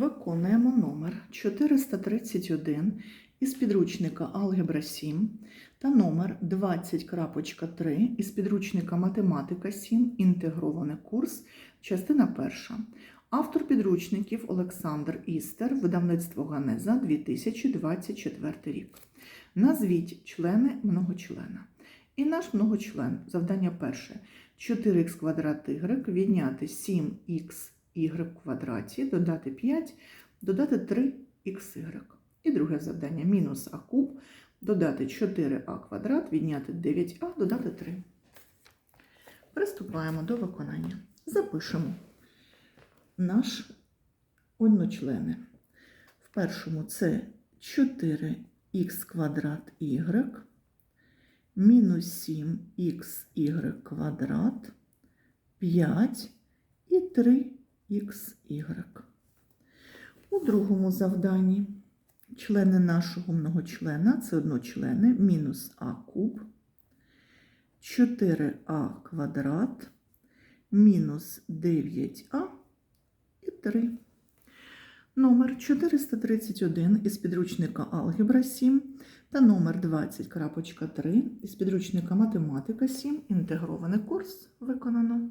Виконуємо номер 431 із підручника Алгебра 7 та номер 20.3 із підручника Математика 7. Інтегрований курс, частина перша. Автор підручників Олександр Істер, видавництво Ганеза 2024 рік. Назвіть члени многочлена. І наш многочлен, завдання перше. 4х квадрат y відняти 7х y в квадраті, додати 5, додати 3xy. І друге завдання мінус а куб, додати 4а квадрат, відняти 9а, додати 3. Приступаємо до виконання. Запишемо наш одночлени. В першому це 4х квадрат y мінус 7xy квадрат, 5 і 3xy. У другому завданні члени нашого многочлена це одночлени мінус а куб, 4а квадрат, мінус 9а і 3. Номер 431 із підручника Алгебра 7 та номер 20.3 із підручника Математика 7. Інтегрований курс виконано.